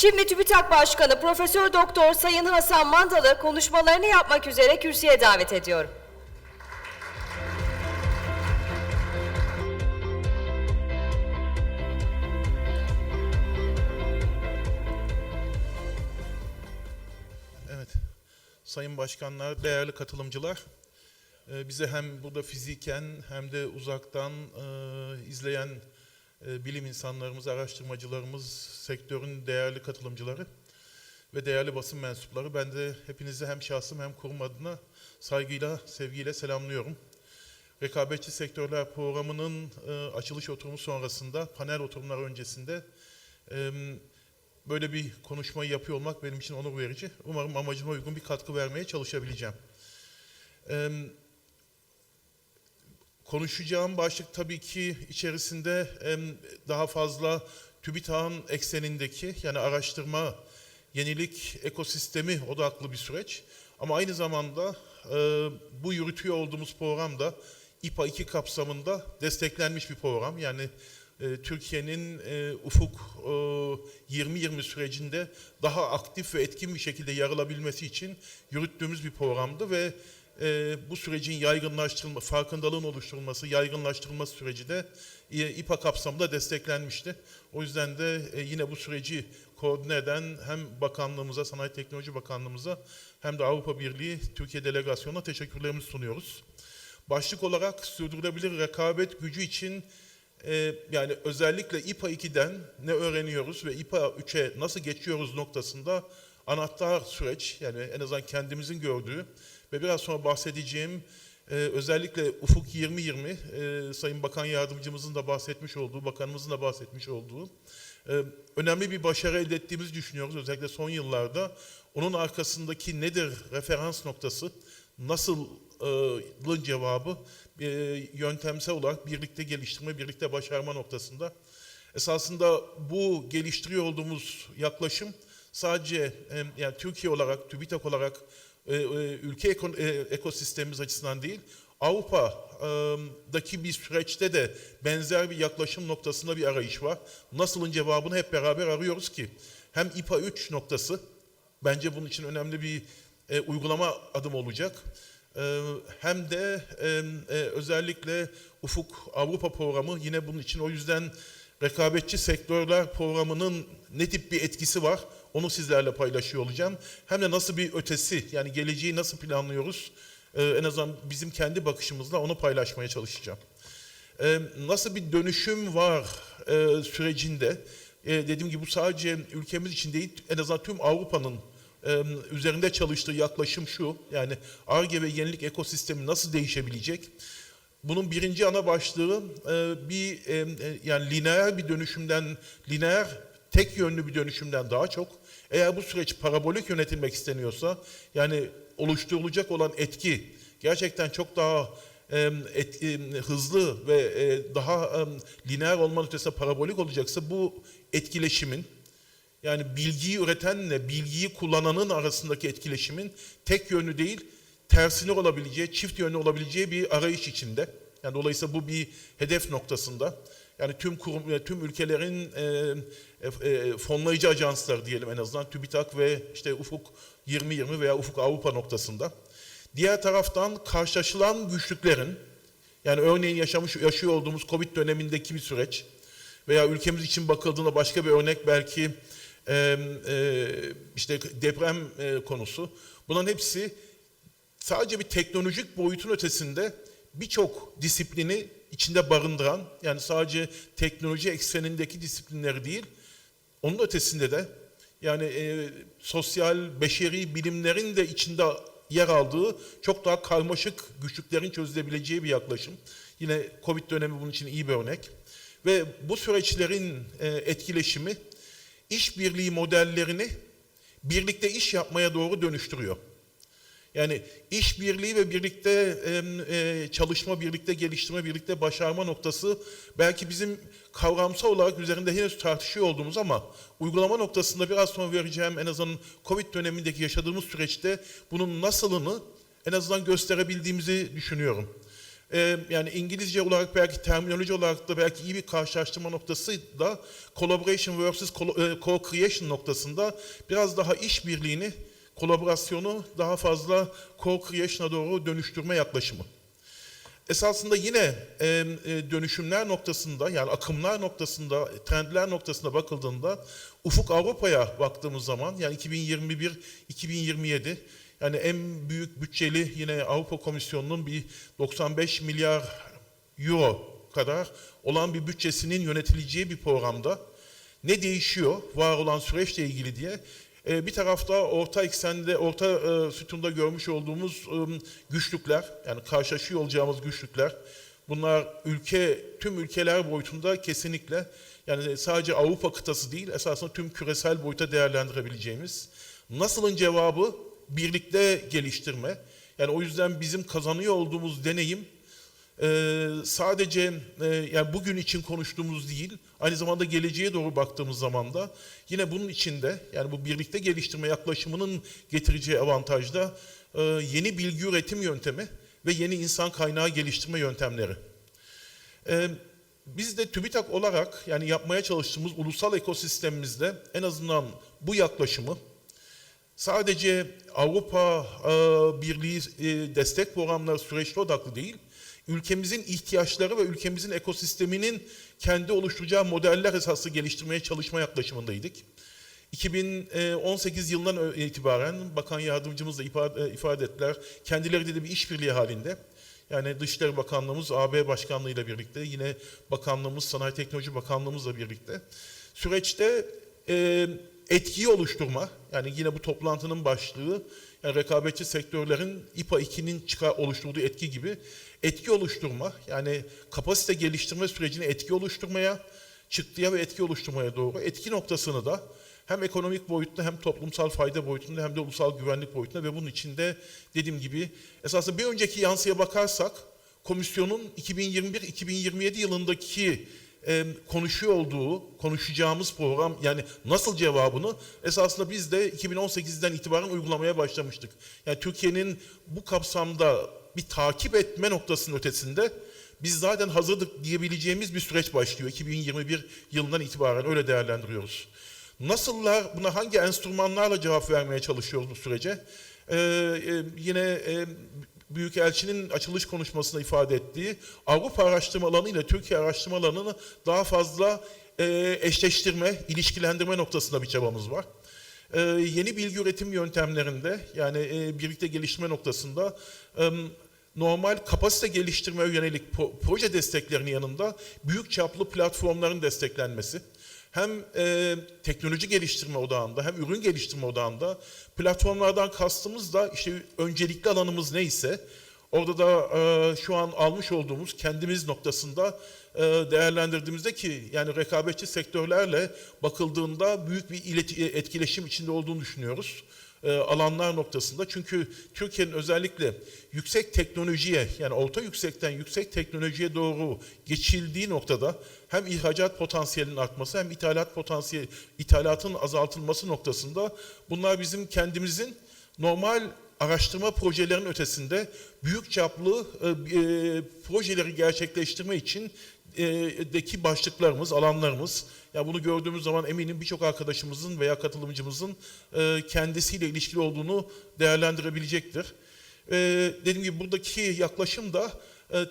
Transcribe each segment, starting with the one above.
Şimdi TÜBİTAK Başkanı Profesör Doktor Sayın Hasan Mandalı konuşmalarını yapmak üzere kürsüye davet ediyorum. Evet. Sayın başkanlar, değerli katılımcılar, e, bize hem burada fiziken hem de uzaktan e, izleyen e, bilim insanlarımız, araştırmacılarımız, sektörün değerli katılımcıları ve değerli basın mensupları. Ben de hepinizi hem şahsım hem kurum adına saygıyla, sevgiyle selamlıyorum. Rekabetçi Sektörler Programı'nın e, açılış oturumu sonrasında, panel oturumları öncesinde e, böyle bir konuşmayı yapıyor olmak benim için onur verici. Umarım amacıma uygun bir katkı vermeye çalışabileceğim. Konuşacağım başlık tabii ki içerisinde daha fazla TÜBİTAK'ın eksenindeki yani araştırma, yenilik, ekosistemi odaklı bir süreç. Ama aynı zamanda e, bu yürütüyor olduğumuz program da İPA 2 kapsamında desteklenmiş bir program. Yani e, Türkiye'nin e, ufuk e, 2020 sürecinde daha aktif ve etkin bir şekilde yer alabilmesi için yürüttüğümüz bir programdı ve e, bu sürecin yaygınlaştırılma, farkındalığın oluşturulması, yaygınlaştırılması süreci de e, İPA kapsamında desteklenmişti. O yüzden de e, yine bu süreci koordine eden hem bakanlığımıza, Sanayi Teknoloji Bakanlığımıza hem de Avrupa Birliği Türkiye Delegasyonu'na teşekkürlerimizi sunuyoruz. Başlık olarak sürdürülebilir rekabet gücü için ee, yani özellikle İPA 2'den ne öğreniyoruz ve İPA 3'e nasıl geçiyoruz noktasında anahtar süreç yani en azından kendimizin gördüğü ve biraz sonra bahsedeceğim e, özellikle Ufuk 2020 e, Sayın Bakan Yardımcımızın da bahsetmiş olduğu, bakanımızın da bahsetmiş olduğu e, önemli bir başarı elde ettiğimizi düşünüyoruz özellikle son yıllarda. Onun arkasındaki nedir referans noktası, nasılın cevabı e, yöntemsel olarak birlikte geliştirme, birlikte başarma noktasında. Esasında bu geliştiriyor olduğumuz yaklaşım sadece e, yani Türkiye olarak, TÜBİTAK olarak e, e, ülke e, ekosistemimiz açısından değil, Avrupa'daki bir süreçte de benzer bir yaklaşım noktasında bir arayış var. Nasılın cevabını hep beraber arıyoruz ki hem İPA 3 noktası bence bunun için önemli bir uygulama adım olacak. Hem de özellikle Ufuk Avrupa programı yine bunun için o yüzden rekabetçi sektörler programının ne tip bir etkisi var onu sizlerle paylaşıyor olacağım. Hem de nasıl bir ötesi yani geleceği nasıl planlıyoruz e, en azından bizim kendi bakışımızla onu paylaşmaya çalışacağım. E, nasıl bir dönüşüm var e, sürecinde dediğim gibi bu sadece ülkemiz için değil en azından tüm Avrupa'nın üzerinde çalıştığı yaklaşım şu. Yani ARGE ve yenilik ekosistemi nasıl değişebilecek? Bunun birinci ana başlığı bir yani lineer bir dönüşümden, lineer tek yönlü bir dönüşümden daha çok eğer bu süreç parabolik yönetilmek isteniyorsa yani oluşturulacak olan etki gerçekten çok daha et, hızlı ve e, daha lineer olmanın ötesinde parabolik olacaksa bu etkileşimin yani bilgiyi üretenle bilgiyi kullananın arasındaki etkileşimin tek yönlü değil, tersine olabileceği, çift yönlü olabileceği bir arayış içinde. Yani dolayısıyla bu bir hedef noktasında. Yani tüm kurum, tüm ülkelerin e, e, fonlayıcı ajansları diyelim en azından TÜBİTAK ve işte Ufuk 2020 veya Ufuk Avrupa noktasında. Diğer taraftan karşılaşılan güçlüklerin yani örneğin yaşamış yaşıyor olduğumuz Covid dönemindeki bir süreç veya ülkemiz için bakıldığında başka bir örnek belki e, e, işte deprem e, konusu. Bunların hepsi sadece bir teknolojik boyutun ötesinde birçok disiplini içinde barındıran, yani sadece teknoloji eksenindeki disiplinleri değil, onun ötesinde de yani e, sosyal, beşeri bilimlerin de içinde yer aldığı çok daha karmaşık güçlüklerin çözülebileceği bir yaklaşım. Yine Covid dönemi bunun için iyi bir örnek. Ve bu süreçlerin e, etkileşimi işbirliği modellerini birlikte iş yapmaya doğru dönüştürüyor. Yani işbirliği ve birlikte e, çalışma, birlikte geliştirme, birlikte başarma noktası belki bizim kavramsal olarak üzerinde henüz tartışıyor olduğumuz ama uygulama noktasında biraz sonra vereceğim en azından Covid dönemindeki yaşadığımız süreçte bunun nasılını en azından gösterebildiğimizi düşünüyorum. Ee, yani İngilizce olarak belki terminoloji olarak da belki iyi bir karşılaştırma noktası da collaboration versus e, co-creation noktasında biraz daha işbirliğini, kolaborasyonu daha fazla co-creation'a doğru dönüştürme yaklaşımı. Esasında yine e, dönüşümler noktasında yani akımlar noktasında, trendler noktasında bakıldığında ufuk Avrupa'ya baktığımız zaman yani 2021-2027 yani en büyük bütçeli yine Avrupa Komisyonu'nun bir 95 milyar euro kadar olan bir bütçesinin yönetileceği bir programda ne değişiyor var olan süreçle ilgili diye e, bir tarafta orta eksende, orta e, sütunda görmüş olduğumuz güçlükler, yani karşılaşıyor olacağımız güçlükler, bunlar ülke, tüm ülkeler boyutunda kesinlikle, yani sadece Avrupa kıtası değil, esasında tüm küresel boyuta değerlendirebileceğimiz, nasılın cevabı birlikte geliştirme, yani o yüzden bizim kazanıyor olduğumuz deneyim, ee, sadece e, yani bugün için konuştuğumuz değil, aynı zamanda geleceğe doğru baktığımız zaman da yine bunun içinde yani bu birlikte geliştirme yaklaşımının getireceği avantajda e, yeni bilgi üretim yöntemi ve yeni insan kaynağı geliştirme yöntemleri. Ee, biz de TÜBİTAK olarak yani yapmaya çalıştığımız ulusal ekosistemimizde en azından bu yaklaşımı sadece Avrupa e, Birliği e, destek programları süreçte odaklı değil, ülkemizin ihtiyaçları ve ülkemizin ekosisteminin kendi oluşturacağı modeller esaslı geliştirmeye çalışma yaklaşımındaydık. 2018 yılından itibaren bakan yardımcımız da ifade, ifade ettiler. Kendileri de bir işbirliği halinde. Yani Dışişleri Bakanlığımız AB Başkanlığı ile birlikte yine bakanlığımız Sanayi Teknoloji Bakanlığımızla birlikte süreçte e, etkiyi oluşturma yani yine bu toplantının başlığı yani rekabetçi sektörlerin İPA 2'nin çıkar oluşturduğu etki gibi etki oluşturma yani kapasite geliştirme sürecini etki oluşturmaya çıktıya ve etki oluşturmaya doğru etki noktasını da hem ekonomik boyutta hem toplumsal fayda boyutunda hem de ulusal güvenlik boyutunda ve bunun içinde dediğim gibi esasında bir önceki yansıya bakarsak komisyonun 2021-2027 yılındaki e, konuşuyor olduğu, konuşacağımız program yani nasıl cevabını esasında biz de 2018'den itibaren uygulamaya başlamıştık. Yani Türkiye'nin bu kapsamda bir takip etme noktasının ötesinde biz zaten hazırdık diyebileceğimiz bir süreç başlıyor. 2021 yılından itibaren öyle değerlendiriyoruz. Nasıllar, buna hangi enstrümanlarla cevap vermeye çalışıyoruz bu sürece? Ee, e, yine e, Büyükelçinin açılış konuşmasında ifade ettiği Avrupa araştırma alanı ile Türkiye araştırma alanını daha fazla e, eşleştirme, ilişkilendirme noktasında bir çabamız var. E, yeni bilgi üretim yöntemlerinde yani e, birlikte geliştirme noktasında e, normal kapasite geliştirmeye yönelik pro- proje desteklerinin yanında büyük çaplı platformların desteklenmesi hem e, teknoloji geliştirme odağında hem ürün geliştirme odağında platformlardan kastımız da işte öncelikli alanımız neyse orada da e, şu an almış olduğumuz kendimiz noktasında e, değerlendirdiğimizde ki yani rekabetçi sektörlerle bakıldığında büyük bir etkileşim içinde olduğunu düşünüyoruz e, alanlar noktasında. Çünkü Türkiye'nin özellikle yüksek teknolojiye yani orta yüksekten yüksek teknolojiye doğru geçildiği noktada hem ihracat potansiyelinin artması hem ithalat potansiyeli ithalatın azaltılması noktasında bunlar bizim kendimizin normal araştırma projelerinin ötesinde büyük çaplı e, e, projeleri gerçekleştirme için deki başlıklarımız, alanlarımız. Ya bunu gördüğümüz zaman eminim birçok arkadaşımızın veya katılımcımızın kendisiyle ilişkili olduğunu değerlendirebilecektir. E, dediğim gibi buradaki yaklaşım da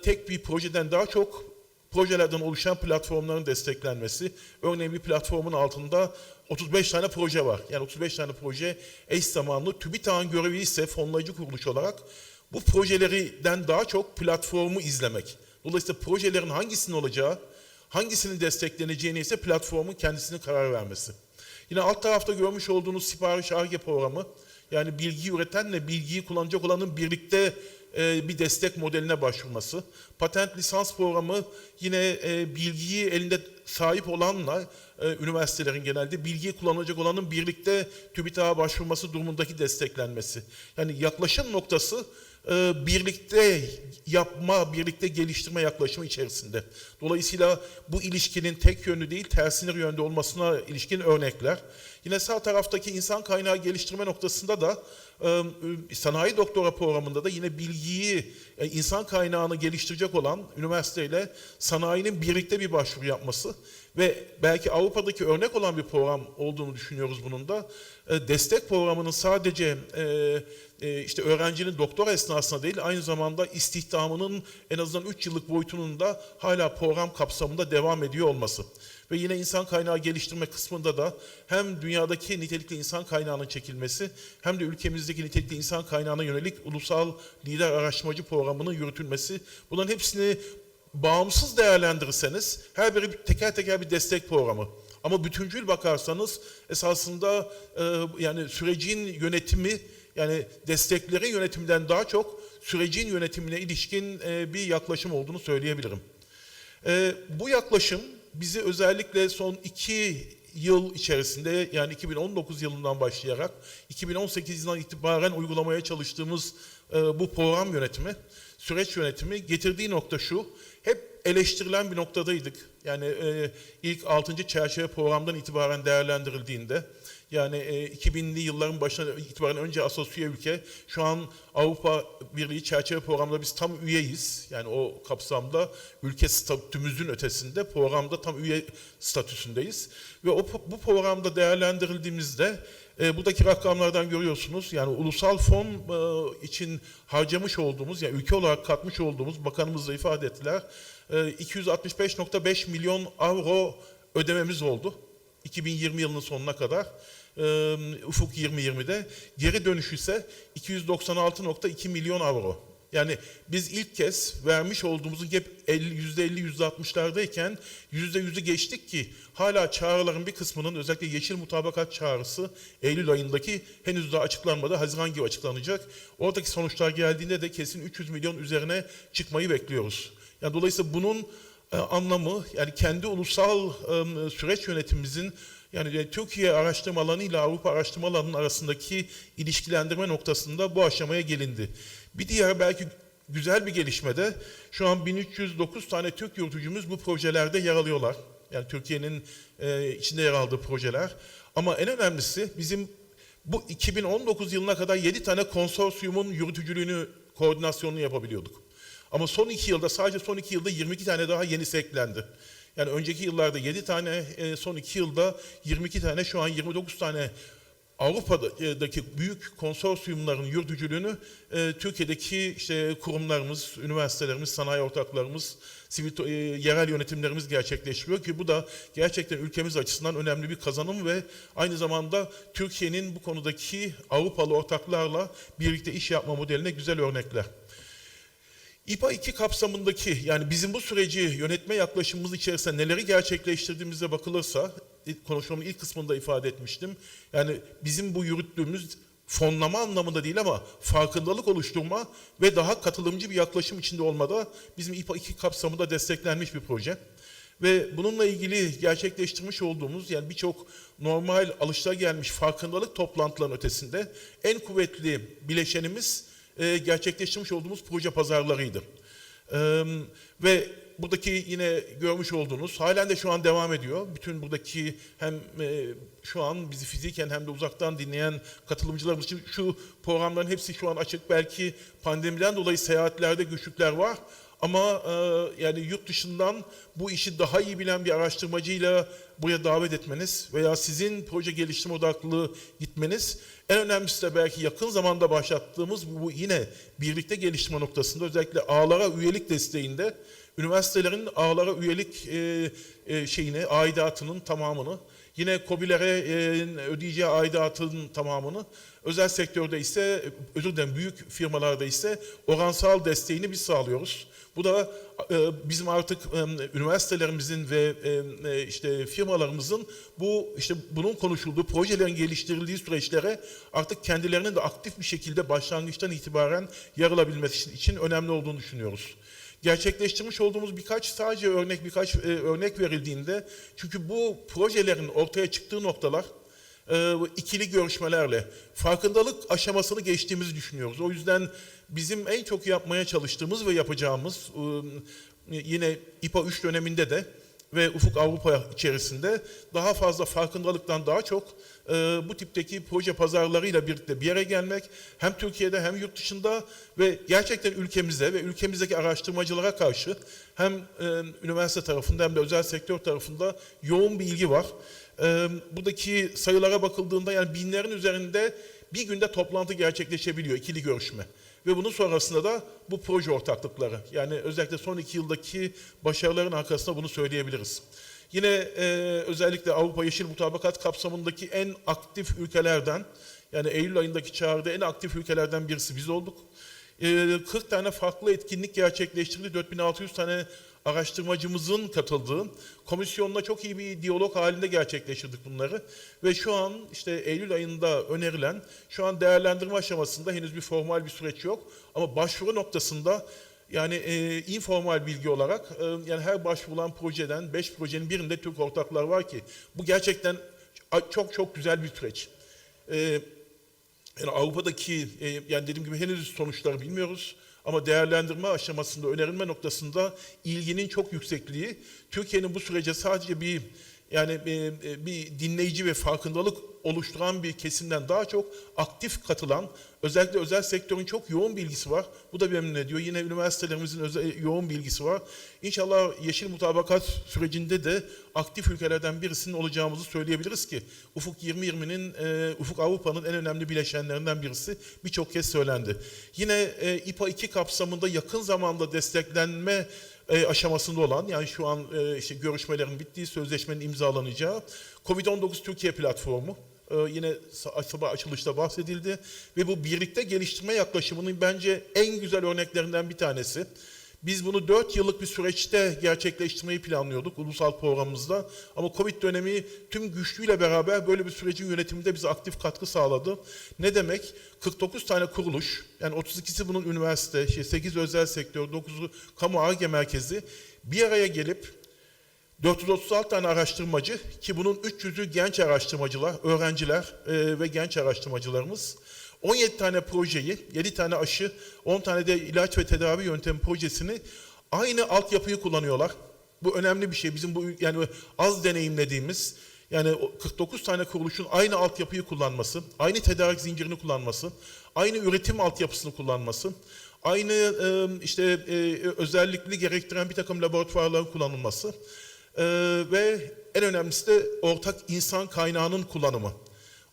tek bir projeden daha çok projelerden oluşan platformların desteklenmesi. Örneğin bir platformun altında 35 tane proje var. Yani 35 tane proje eş zamanlı. TÜBİTAK'ın görevi ise fonlayıcı kuruluş olarak bu projelerden daha çok platformu izlemek. Dolayısıyla projelerin hangisinin olacağı, hangisinin destekleneceğine ise platformun kendisinin karar vermesi. Yine alt tarafta görmüş olduğunuz sipariş arge programı, yani bilgi üretenle bilgiyi kullanacak olanın birlikte e, bir destek modeline başvurması. Patent lisans programı yine e, bilgiyi elinde sahip olanla e, üniversitelerin genelde bilgiyi kullanacak olanın birlikte TÜBİTAK'a başvurması durumundaki desteklenmesi. Yani yaklaşım noktası e, birlikte yapma, birlikte geliştirme yaklaşımı içerisinde. Dolayısıyla bu ilişkinin tek yönlü değil, tersine yönde olmasına ilişkin örnekler. Yine sağ taraftaki insan kaynağı geliştirme noktasında da e, sanayi doktora programında da yine bilgiyi, e, insan kaynağını geliştirecek olan üniversiteyle sanayinin birlikte bir başvuru yapması ve belki Avrupa'daki örnek olan bir program olduğunu düşünüyoruz bunun da. E, Destek programının sadece e, e, işte öğrencinin doktora esnasında değil aynı zamanda istihdamının en azından 3 yıllık boyutunun da hala program kapsamında devam ediyor olması. Ve yine insan kaynağı geliştirme kısmında da hem dünyadaki nitelikli insan kaynağının çekilmesi hem de ülkemizdeki nitelikli insan kaynağına yönelik ulusal lider araştırmacı programının yürütülmesi. Bunların hepsini bağımsız değerlendirirseniz her biri bir- teker teker bir destek programı. Ama bütüncül bakarsanız esasında e, yani sürecin yönetimi yani desteklerin yönetiminden daha çok sürecin yönetimine ilişkin e, bir yaklaşım olduğunu söyleyebilirim. E, bu yaklaşım bizi özellikle son iki yıl içerisinde yani 2019 yılından başlayarak 2018 yılından itibaren uygulamaya çalıştığımız e, bu program yönetimi, süreç yönetimi getirdiği nokta şu. Eleştirilen bir noktadaydık. Yani e, ilk 6. çerçeve programdan itibaren değerlendirildiğinde yani e, 2000'li yılların başına itibaren önce asosiye ülke, şu an Avrupa Birliği çerçeve programında biz tam üyeyiz. Yani o kapsamda ülke statümüzün ötesinde programda tam üye statüsündeyiz. Ve o bu programda değerlendirildiğimizde e, buradaki rakamlardan görüyorsunuz. Yani ulusal fon e, için harcamış olduğumuz, yani ülke olarak katmış olduğumuz, bakanımız da ifade ettiler, 265.5 milyon avro ödememiz oldu. 2020 yılının sonuna kadar. E, Ufuk 2020'de. Geri dönüş ise 296.2 milyon avro. Yani biz ilk kez vermiş olduğumuzun hep 50, %50, %60'lardayken %100'ü geçtik ki hala çağrıların bir kısmının özellikle yeşil mutabakat çağrısı Eylül ayındaki henüz daha açıklanmadı. Haziran gibi açıklanacak. Oradaki sonuçlar geldiğinde de kesin 300 milyon üzerine çıkmayı bekliyoruz. Yani dolayısıyla bunun e, anlamı yani kendi ulusal süreç yönetimimizin yani e, Türkiye araştırma alanı ile Avrupa araştırma alanının arasındaki ilişkilendirme noktasında bu aşamaya gelindi. Bir diğer belki güzel bir gelişme de şu an 1309 tane Türk yürütücümüz bu projelerde yer alıyorlar. Yani Türkiye'nin e, içinde yer aldığı projeler. Ama en önemlisi bizim bu 2019 yılına kadar 7 tane konsorsiyumun yürütücülüğünü, koordinasyonunu yapabiliyorduk. Ama son iki yılda sadece son iki yılda 22 tane daha yenisi eklendi. Yani önceki yıllarda 7 tane, e, son iki yılda 22 tane, şu an 29 tane Avrupa'daki büyük konsorsiyumların yürütücülüğünü e, Türkiye'deki işte kurumlarımız, üniversitelerimiz, sanayi ortaklarımız, sivil e, yerel yönetimlerimiz gerçekleştiriyor ki bu da gerçekten ülkemiz açısından önemli bir kazanım ve aynı zamanda Türkiye'nin bu konudaki Avrupalı ortaklarla birlikte iş yapma modeline güzel örnekler. İPA 2 kapsamındaki yani bizim bu süreci yönetme yaklaşımımız içerisinde neleri gerçekleştirdiğimize bakılırsa konuşmamın ilk kısmında ifade etmiştim. Yani bizim bu yürüttüğümüz fonlama anlamında değil ama farkındalık oluşturma ve daha katılımcı bir yaklaşım içinde olmada bizim İPA 2 kapsamında desteklenmiş bir proje. Ve bununla ilgili gerçekleştirmiş olduğumuz yani birçok normal alışılagelmiş farkındalık toplantılarının ötesinde en kuvvetli bileşenimiz e, gerçekleştirmiş olduğumuz proje pazarlarıydı. Ee, ve buradaki yine görmüş olduğunuz, halen de şu an devam ediyor. Bütün buradaki hem e, şu an bizi fiziken hem de uzaktan dinleyen katılımcılarımız için şu programların hepsi şu an açık. Belki pandemiden dolayı seyahatlerde güçlükler var. Ama e, yani yurt dışından bu işi daha iyi bilen bir araştırmacıyla buraya davet etmeniz veya sizin proje geliştirme odaklı gitmeniz en önemlisi de belki yakın zamanda başlattığımız bu, yine birlikte geliştirme noktasında özellikle ağlara üyelik desteğinde üniversitelerin ağlara üyelik e, e, şeyini, aidatının tamamını Yine COBİ'lere e, ödeyeceği aidatın tamamını, özel sektörde ise, özür dilerim büyük firmalarda ise oransal desteğini biz sağlıyoruz. Bu da e, bizim artık e, üniversitelerimizin ve e, işte firmalarımızın bu işte bunun konuşulduğu, projelerin geliştirildiği süreçlere artık kendilerinin de aktif bir şekilde başlangıçtan itibaren yer alabilmesi için önemli olduğunu düşünüyoruz gerçekleştirmiş olduğumuz birkaç sadece örnek birkaç örnek verildiğinde çünkü bu projelerin ortaya çıktığı noktalar ikili görüşmelerle farkındalık aşamasını geçtiğimizi düşünüyoruz. O yüzden bizim en çok yapmaya çalıştığımız ve yapacağımız e, yine İPA 3 döneminde de ve Ufuk Avrupa içerisinde daha fazla farkındalıktan daha çok e, bu tipteki proje pazarlarıyla birlikte bir araya gelmek hem Türkiye'de hem yurt dışında ve gerçekten ülkemize ve ülkemizdeki araştırmacılara karşı hem e, üniversite tarafında hem de özel sektör tarafında yoğun bir ilgi var. Buradaki sayılara bakıldığında yani binlerin üzerinde bir günde toplantı gerçekleşebiliyor ikili görüşme. Ve bunun sonrasında da bu proje ortaklıkları. Yani özellikle son iki yıldaki başarıların arkasında bunu söyleyebiliriz. Yine e, özellikle Avrupa Yeşil Mutabakat kapsamındaki en aktif ülkelerden, yani Eylül ayındaki çağrıda en aktif ülkelerden birisi biz olduk. E, 40 tane farklı etkinlik gerçekleştirildi, 4600 tane araştırmacımızın katıldığı komisyonla çok iyi bir diyalog halinde gerçekleştirdik bunları. Ve şu an işte Eylül ayında önerilen, şu an değerlendirme aşamasında henüz bir formal bir süreç yok. Ama başvuru noktasında yani e, informal bilgi olarak e, yani her başvurulan projeden 5 projenin birinde Türk ortaklar var ki bu gerçekten çok çok güzel bir süreç. E, yani Avrupa'daki e, yani dediğim gibi henüz sonuçları bilmiyoruz. Ama değerlendirme aşamasında, önerilme noktasında ilginin çok yüksekliği, Türkiye'nin bu sürece sadece bir yani e, e, bir dinleyici ve farkındalık oluşturan bir kesimden daha çok aktif katılan, özellikle özel sektörün çok yoğun bilgisi var. Bu da memnun ediyor. Yine üniversitelerimizin özel, yoğun bilgisi var. İnşallah yeşil mutabakat sürecinde de aktif ülkelerden birisinin olacağımızı söyleyebiliriz ki Ufuk 2020'nin, e, Ufuk Avrupa'nın en önemli bileşenlerinden birisi birçok kez söylendi. Yine e, İPA 2 kapsamında yakın zamanda desteklenme e, aşamasında olan yani şu an e, işte görüşmelerin bittiği sözleşmenin imzalanacağı Covid-19 Türkiye platformu e, yine sabah açılışta bahsedildi ve bu birlikte geliştirme yaklaşımının bence en güzel örneklerinden bir tanesi. Biz bunu 4 yıllık bir süreçte gerçekleştirmeyi planlıyorduk ulusal programımızda. Ama Covid dönemi tüm güçlüğüyle beraber böyle bir sürecin yönetiminde bize aktif katkı sağladı. Ne demek? 49 tane kuruluş, yani 32'si bunun üniversite, şey 8 özel sektör, 9'u kamu ARGE merkezi bir araya gelip 436 tane araştırmacı ki bunun 300'ü genç araştırmacılar, öğrenciler e, ve genç araştırmacılarımız. 17 tane projeyi, 7 tane aşı, 10 tane de ilaç ve tedavi yöntemi projesini aynı altyapıyı kullanıyorlar. Bu önemli bir şey. Bizim bu yani az deneyimlediğimiz yani 49 tane kuruluşun aynı altyapıyı kullanması, aynı tedarik zincirini kullanması, aynı üretim altyapısını kullanması, aynı e, işte e, özellikli gerektiren bir takım laboratuvarların kullanılması e, ve en önemlisi de ortak insan kaynağının kullanımı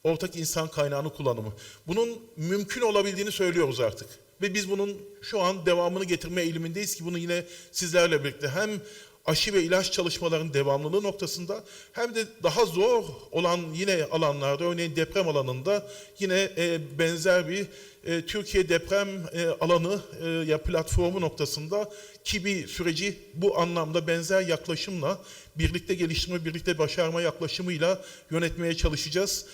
ortak insan kaynağını kullanımı. Bunun mümkün olabildiğini söylüyoruz artık. Ve biz bunun şu an devamını getirme eğilimindeyiz ki bunu yine sizlerle birlikte hem aşı ve ilaç çalışmalarının devamlılığı noktasında hem de daha zor olan yine alanlarda örneğin deprem alanında yine e, benzer bir e, Türkiye deprem e, alanı e, ya platformu noktasında ki bir süreci bu anlamda benzer yaklaşımla birlikte geliştirme, birlikte başarma yaklaşımıyla yönetmeye çalışacağız.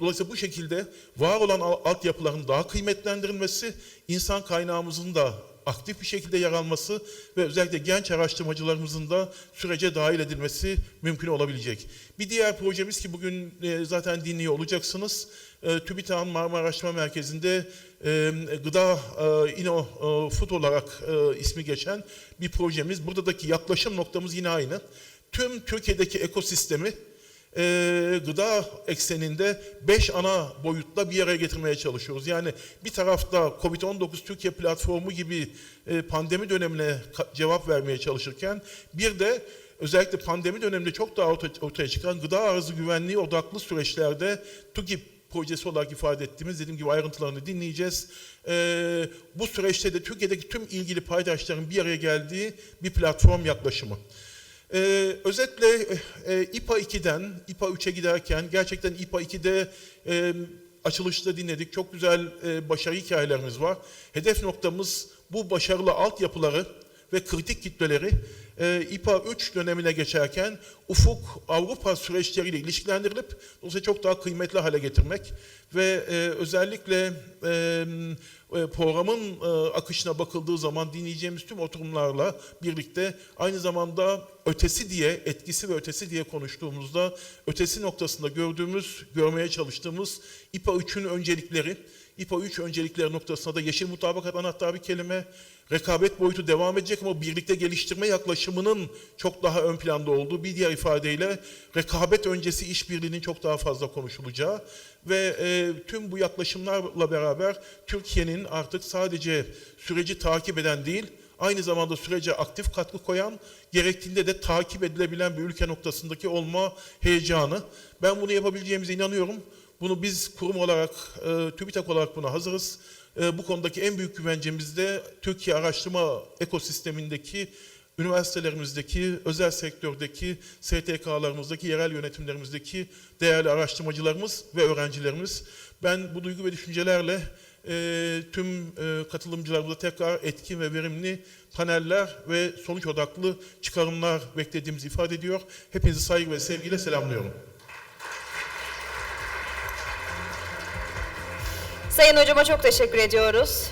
Dolayısıyla bu şekilde var olan al- altyapıların daha kıymetlendirilmesi, insan kaynağımızın da aktif bir şekilde yer alması ve özellikle genç araştırmacılarımızın da sürece dahil edilmesi mümkün olabilecek. Bir diğer projemiz ki bugün zaten dinliyor olacaksınız. E, TÜBİTAK'ın Marmara Araştırma Merkezi'nde e, gıda e, ino e, food olarak e, ismi geçen bir projemiz. Buradaki yaklaşım noktamız yine aynı. Tüm Türkiye'deki ekosistemi gıda ekseninde beş ana boyutla bir araya getirmeye çalışıyoruz. Yani bir tarafta Covid-19 Türkiye platformu gibi pandemi dönemine cevap vermeye çalışırken bir de özellikle pandemi döneminde çok daha orta- ortaya çıkan gıda arzı güvenliği odaklı süreçlerde TÜGİP projesi olarak ifade ettiğimiz dediğim gibi ayrıntılarını dinleyeceğiz. E, bu süreçte de Türkiye'deki tüm ilgili paydaşların bir araya geldiği bir platform yaklaşımı. Ee, özetle e, İPA 2'den İPA 3'e giderken gerçekten İPA 2'de e, açılışta dinledik. Çok güzel e, başarı hikayelerimiz var. Hedef noktamız bu başarılı altyapıları ve kritik kitleleri e, İPA 3 dönemine geçerken ufuk Avrupa süreçleriyle ilişkilendirilip dolayısıyla çok daha kıymetli hale getirmek ve e, özellikle e, e, programın e, akışına bakıldığı zaman dinleyeceğimiz tüm oturumlarla birlikte aynı zamanda ötesi diye, etkisi ve ötesi diye konuştuğumuzda ötesi noktasında gördüğümüz, görmeye çalıştığımız İPA 3'ün öncelikleri, İPA 3 öncelikleri noktasında da yeşil mutabakat anahtar bir kelime, rekabet boyutu devam edecek ama birlikte geliştirme yaklaşımının çok daha ön planda olduğu bir diğer ifadeyle rekabet öncesi işbirliğinin çok daha fazla konuşulacağı ve e, tüm bu yaklaşımlarla beraber Türkiye'nin artık sadece süreci takip eden değil, aynı zamanda sürece aktif katkı koyan, gerektiğinde de takip edilebilen bir ülke noktasındaki olma heyecanı. Ben bunu yapabileceğimize inanıyorum. Bunu biz kurum olarak, e, TÜBİTAK olarak buna hazırız. E, bu konudaki en büyük güvencemiz de Türkiye araştırma ekosistemindeki üniversitelerimizdeki, özel sektördeki, STK'larımızdaki, yerel yönetimlerimizdeki değerli araştırmacılarımız ve öğrencilerimiz. Ben bu duygu ve düşüncelerle e, tüm e, katılımcılarımıza tekrar etkin ve verimli paneller ve sonuç odaklı çıkarımlar beklediğimizi ifade ediyor. Hepinizi saygı ve sevgiyle selamlıyorum. Sayın hocama çok teşekkür ediyoruz.